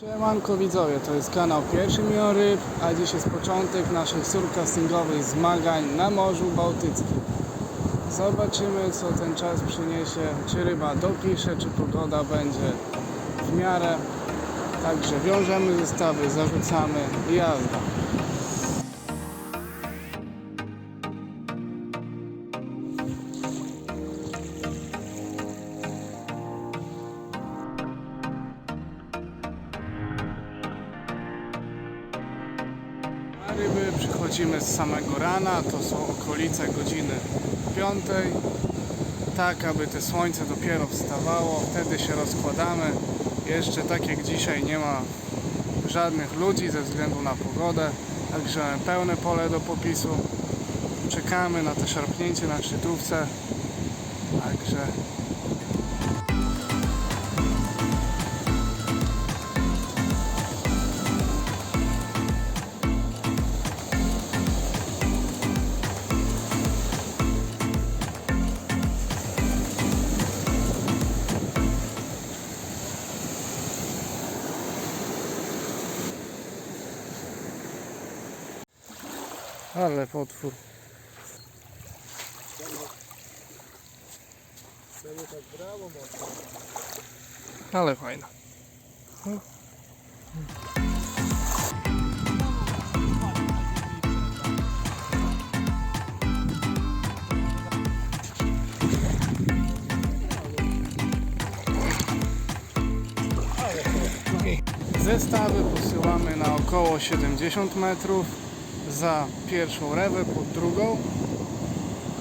Siemanko widzowie, to jest kanał Pierwszy Milion Ryb, a dziś jest początek naszych surcastingowych zmagań na Morzu Bałtyckim. Zobaczymy co ten czas przyniesie, czy ryba dopisze, czy pogoda będzie w miarę. Także wiążemy zestawy, zarzucamy i jazda. Ryby przychodzimy z samego rana, to są okolice godziny 5. Tak, aby te słońce dopiero wstawało, wtedy się rozkładamy. Jeszcze tak jak dzisiaj nie ma żadnych ludzi ze względu na pogodę, także pełne pole do popisu. Czekamy na to szarpnięcie na szczytówce. Także ale potwór. Ale fajna. Zestawy posyłamy na około 70 metrów za pierwszą rewę, pod drugą.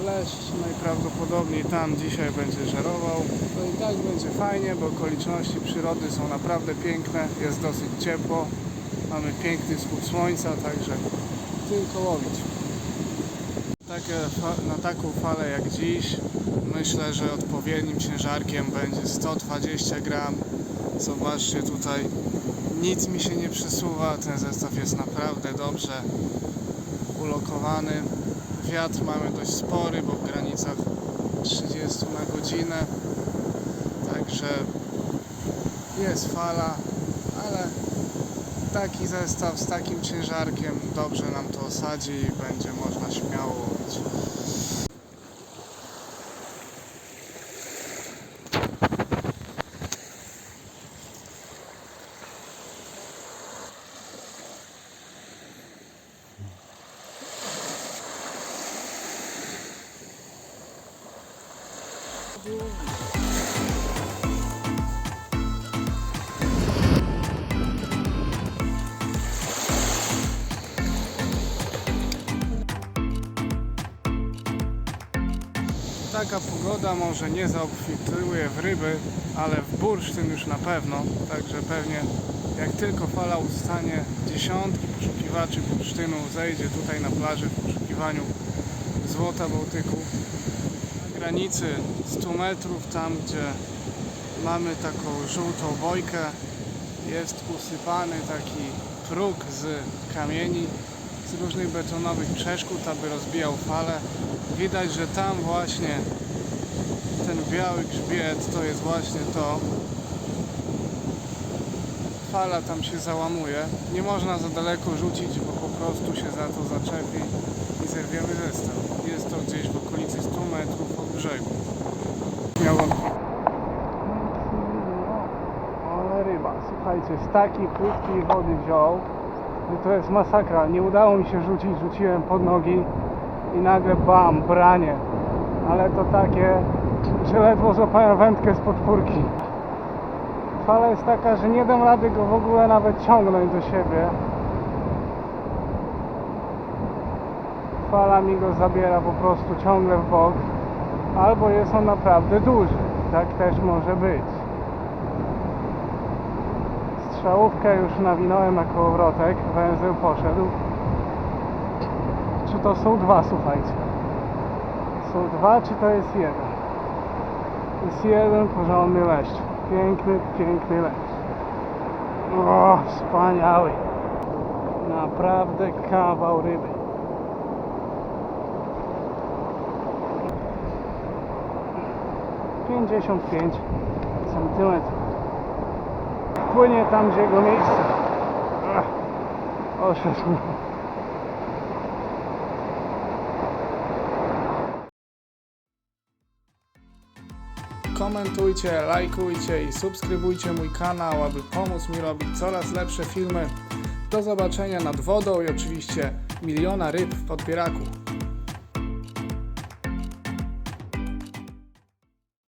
Leszcz najprawdopodobniej tam dzisiaj będzie żerował. To i tak będzie fajnie, bo okoliczności przyrody są naprawdę piękne, jest dosyć ciepło, mamy piękny wschód słońca, także tylko łowić. Na taką falę jak dziś myślę, że odpowiednim ciężarkiem będzie 120 gram. Zobaczcie tutaj, nic mi się nie przesuwa, ten zestaw jest naprawdę dobrze ulokowany. Wiatr mamy dość spory, bo w granicach 30 na godzinę. Także jest fala, ale taki zestaw z takim ciężarkiem dobrze nam to osadzi i będzie można śmiało łowić. Taka pogoda może nie zaobfituje w ryby, ale w bursztyn już na pewno. Także pewnie jak tylko fala ustanie, dziesiątki poszukiwaczy bursztynu zejdzie tutaj na plaży w poszukiwaniu złota Bałtyku. Granicy 100 metrów, tam gdzie mamy taką żółtą bojkę, jest usypany taki próg z kamieni, z różnych betonowych przeszkód, aby rozbijał falę. Widać, że tam właśnie ten biały grzbiet to jest właśnie to. Fala tam się załamuje. Nie można za daleko rzucić, bo po prostu się za to zaczepi i zerwiemy zestaw. Jest to gdzieś w okolicy 100 metrów od brzegu. Miałem... Ale ryba, słuchajcie, z takiej płytkiej wody wziął, że to jest masakra. Nie udało mi się rzucić, rzuciłem pod nogi i nagle bam, branie. Ale to takie, że ledwo złapałem wędkę z podpórki. Fala jest taka, że nie dam rady go w ogóle nawet ciągnąć do siebie. Fala mi go zabiera po prostu ciągle w bok. Albo jest on naprawdę duży. Tak też może być. Strzałówkę już nawinąłem na kołowrotek, węzeł poszedł. Czy to są dwa, słuchajcie? Są dwa, czy to jest jeden? Jest jeden porządny leszcz. Piękny, piękny leszcz. O, wspaniały. Naprawdę kawał ryby. Pięćdziesiąt pięć centymetrów. Płynie tam, gdzie jego miejsce. Oszedł. Komentujcie, lajkujcie i subskrybujcie mój kanał, aby pomóc mi robić coraz lepsze filmy. Do zobaczenia nad wodą i oczywiście miliona ryb w podbieraku.